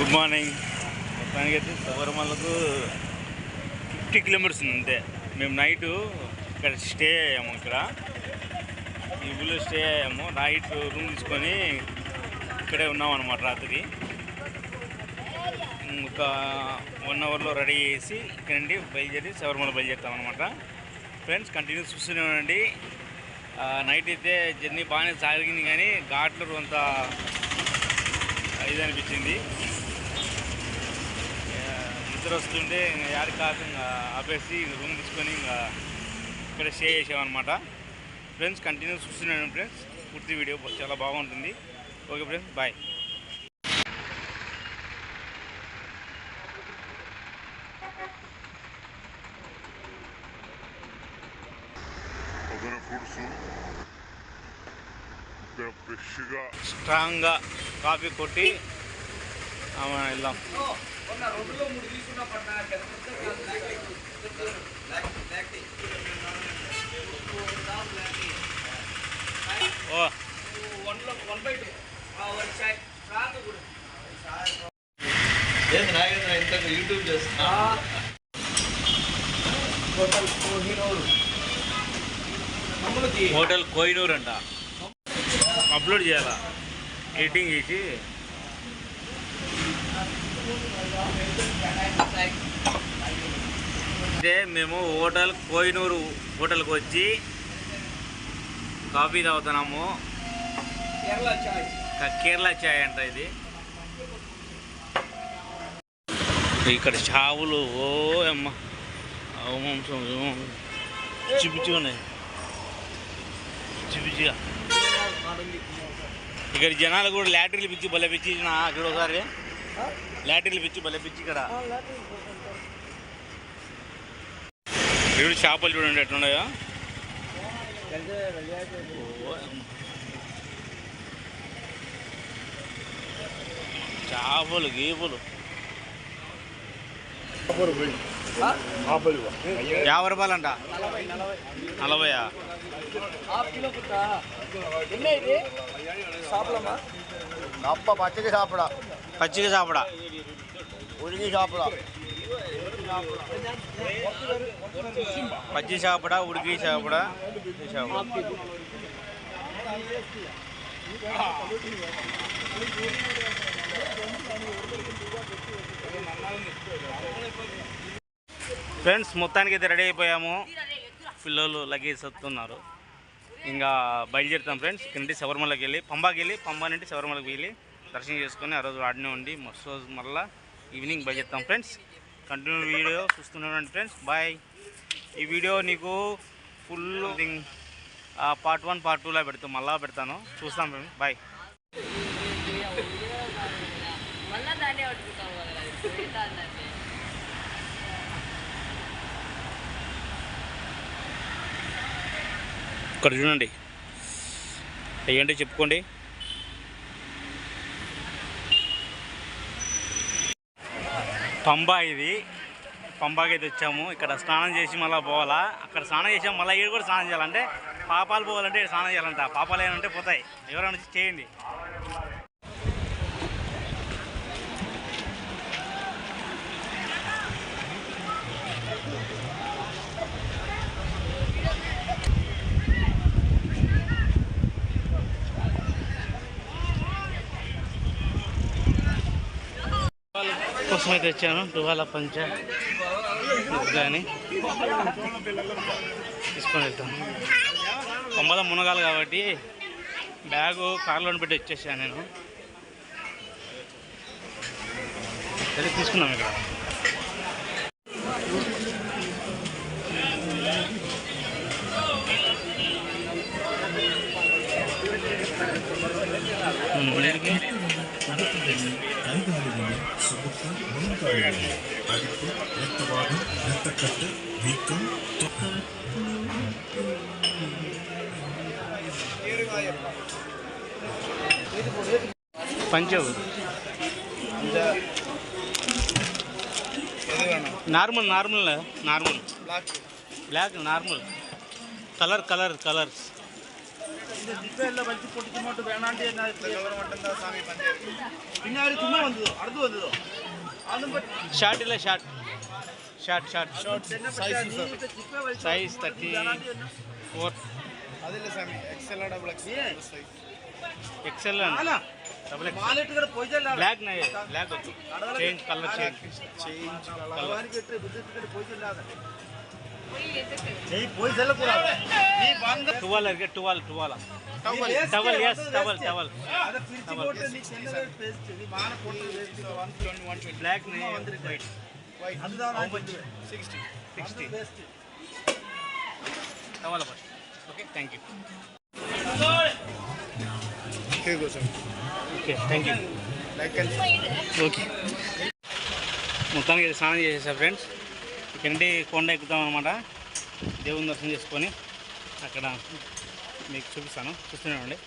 Good morning మొత్తానికి అయితే శబరిమలకు fifty kilometres ఉంది అంతే. మేము నైటు ఇక్కడ స్టే అయ్యాము ఇక్కడ. ఈ ఊళ్ళో స్టే అయ్యాము. నైట్ రూమ్ తీసుకొని ఇక్కడే ఉన్నాం అనమాట రాత్రి. ఒక వన్ అవర్లో రెడీ చేసి ఇక్కడ నుండి బయలుదేరి శబరిమల బయలుదేరుతాం అనమాట ఫ్రెండ్స్ కంటిన్యూ చూస్తూనే ఉండండి. నైట్ అయితే జర్నీ బాగానే సాగింది కానీ ఘాట్లు కొంత ఇది అనిపించింది. నిద్ర వస్తుంటే ఇంకా యాడి కాక ఇంకా ఆపేసి రూమ్ తీసుకొని ఇంకా ఇక్కడ స్టే చేసామన్నమాట ఫ్రెండ్స్ కంటిన్యూ చూస్తున్నాను ఫ్రెండ్స్. పూర్తి వీడియో చాలా బాగుంటుంది. Okay friends bye. ఫ్రెష్గా స్ట్రాంగ్గా కాఫీ కొట్టి ఏంది నాగేంద్ర ఇంత యూట్యూబ్ చేస్తున్నా? హోటల్ కోహినూర్ అంట. అప్లోడ్ చేయాలా? ఎడిటింగ్ చేసి? అంటే మేము హోటల్ కోహినూరు హోటల్కి వచ్చి కాఫీ తాగుతున్నాము. కేరళ చాయ్. అంట ఇది. ఇక్కడ చావులు ఓ అమ్మ. అవమాంసం పిచ్చిగా ఉన్నాయి. పిచ్చి పిచ్చిగా. ఇక్కడ జనాలు కూడా లాటరీలు పిచ్చి భలే పిచ్చి నా ఇక్కడ ఒకసారి లాటరీలు పిచ్చి భలే పిచ్చి ఇక్కడ. ఇక్కడ చేపలు చూడండి ఎట్లున్నాయో. చేపలు గీపలు. యాభై రూపాయలు అంట నలభయా? అప్ప పచ్చడి సాపడా పచ్చిక చాపడా. ఉడికి సాపడా పచ్చి చాపడా ఉడికి చాపడా చాపడా. ఫ్రెండ్స్ మొత్తానికి అయితే రెడీ అయిపోయాము. పిల్లలు లగేజ్ వస్తున్నారు ఇంకా బయలుదేరుతాం ఫ్రెండ్స్ ఇక్కడ నుండి శబరిమలకి వెళ్ళి పంబాకి వెళ్ళి పంబా నుండి శబరిమలకి వెళ్ళి దర్శనం చేసుకొని ఆ రోజు వాడినే ఉండి మస్తు రోజు మళ్ళీ ఈవినింగ్ బయలుదేరుతాం ఫ్రెండ్స్. కంటిన్యూ వీడియో చూస్తున్నాను ఫ్రెండ్స్ బాయ్ ఈ వీడియో నీకు ఫుల్ పార్ట్ వన్ పార్ట్ టూలో పెడతాం మళ్ళా పెడతాను. చూస్తాం ఫ్రెండ్స్ బాయ్ ఇక్కడ చూడండి. అయ్యండి చెప్పుకోండి. పంబా ఇది. పంబాకి అయితే వచ్చాము ఇక్కడ స్నానం చేసి మళ్ళీ పోవాలా? అక్కడ స్నానం చేసాము మళ్ళీ ఇక్కడ కూడా స్నానం చేయాలంటే పాపాలు పోవాలంటే స్నానం చేయాలంట. పాపాలు ఏమంటే పోతాయి. ఎవరైనా చేయండి. కోసం అయితే వచ్చాను దువాల పంచ కానీ తీసుకొని వెళ్తాను. కొంబల మునగాలి కాబట్టి బ్యాగు కార్లో పెట్టి వచ్చేసాను నేను. సరే తీసుకున్నాం ఇక్కడ. ఉమ్, பஞ்சாபு அரிப்பு normal நார்மல்ல normal black normal colour colour colours டிப்பையில் பின்னாடி சும்மா வந்தது அடுத்து வந்ததோ? ಶಾರ್ಟ್ ಇಲ್ಲ short short short short size thirty four ಅದಿಲ್ಲ ಸ್ವಾಮಿ XL double X XL double X black ನೇ black change colour change change colour colour change భగవానికి ఎట్టు విద్యుత్ కూడా పోయితే లేదా పోయి ఎత్తుకు. చెయ్యి పోయి చెల్లకూడదు నీ బంగ twelve ఇరగే towel towel towel towel yes towel towel అద పిరిచి కొట్టు నీ చెల్లె పేస్ట్ నీ మాన కొట్టు waste 120 black white white అందుదా how much 60 sixty best towel first okay thank you okay thank you okay మొత్తానికి ఇది స్నానం చేసేసా ఫ్రెండ్స్ ఇక్కడ నుండి కొండ ఎక్కుతాం అనమాట దేవుని దర్శనం చేసుకొని అక్కడ మీకు చూపిస్తాను. చూస్తున్నానండి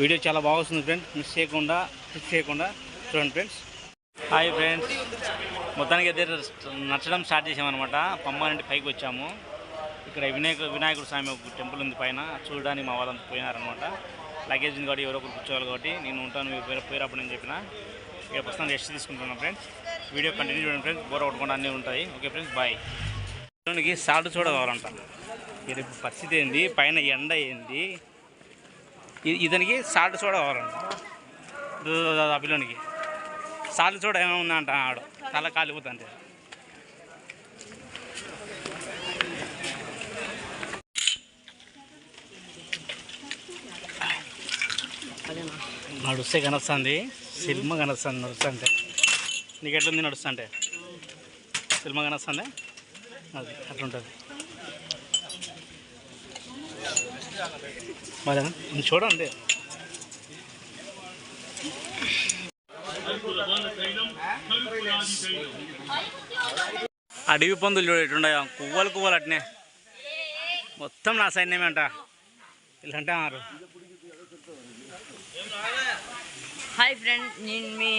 వీడియో చాలా బాగుంది ఫ్రెండ్స్. మిస్ చేయకుండా మిస్ చేయకుండా చూడండి ఫ్రెండ్స్. Hi friends. మొత్తానికి అయితే నచ్చడం స్టార్ట్ చేసామన్నమాట పంబా నుండి పైకి వచ్చాము. ఇక్కడ వినాయక వినాయకుడు స్వామి ఒక టెంపుల్ ఉంది పైన. చూడడానికి మా వాళ్ళంతా పోయినారనమాట లగేజ్ ఉంది కాబట్టి ఎవరో ఒకరు కూర్చోవాలి కాబట్టి నేను ఉంటాను మీరు పోయినప్పుడు నేను చెప్పిన. ఇక్కడ ప్రస్తుతం రెస్ట్ తీసుకుంటున్నాను ఫ్రెండ్స్. వీడియో కంటిన్యూ చూడండి ఫ్రెండ్స్. బోర కొట్టకుండా అన్నీ ఉంటాయి. Okay friends bye. పిల్లోనికి సాల్ట్ చూడ కావాలంట. ఇది పరిస్థితి ఏంది? పైన ఎండ ఏంది? ఇతనికి సాల్ట్ చూడ కావాలంట. ఆ పిల్లోనికి. సాల్ట్ చూడ ఏమైనా ఉందంట ఆడు? తల కాలిపోతుంది నడుస్తే కనొస్తుంది. సినిమా కనొస్తుంది నడుస్తుంటే నీకు ఎట్లుంది నడుస్తుంటే? సినిమా కనొస్తుంది? అది అట్లుంటుంది. మరి చూడండి. అడవి పందులు చూడ ఎట్లున్నాయో కువ్వలు కువ్వలు అట్నే. మొత్తం నా సైన్యమే అంట ఇలాంటి ఆరు. హాయ్ ఫ్రెండ్ నేను మీ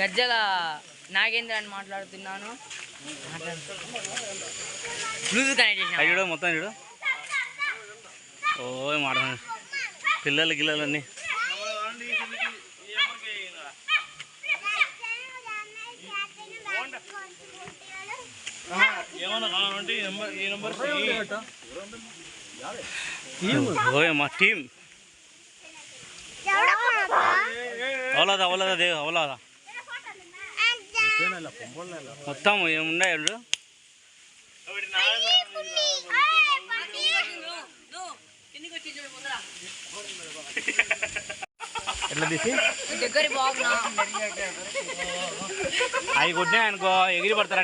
గజ్జల నాగేంద్ర అని మాట్లాడుతున్నాను. బ్లూటూత్ కనెక్ట్ చేసిన? అయ్యుడు మొత్తం చూడు. ఓ మాట పిల్లలు గిల్లలన్నీ ఓయ్ మా టీం అవలాదా అవలాదా దేవ్ అవలాదా మొత్తం ఏమున్నాయి చూడు ఎట్లా తీసి దగ్గర బాగున్నా అవి కొట్టినా అనుకో ఎగిరి పడతారు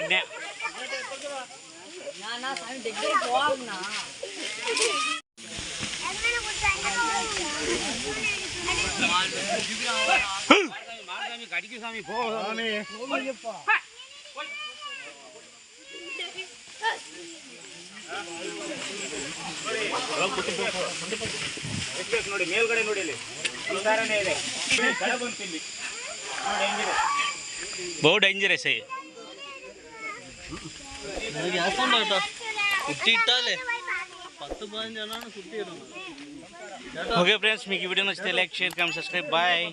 ಎಷ್ಟ್ಬೇಕು ನೋಡಿ ಮೇಲ್ಗಡೆ ನೋಡಿ ಇಲ್ಲಿ ಉದಾಹರಣೆ ಇದೆ ಕಳ ಬಂತಿಲ್ಲಿ ಬಹು ಡೇಂಜರಸ್ ஆஃப் பண்ண மாட்டா சுத்திட்டாலே பத்து பதினஞ்சு சுத்திடுறோம் ఓకే ఫ్రెండ్స్ మీకు ఈ వీడియో నచ్చితే like share comment subscribe bye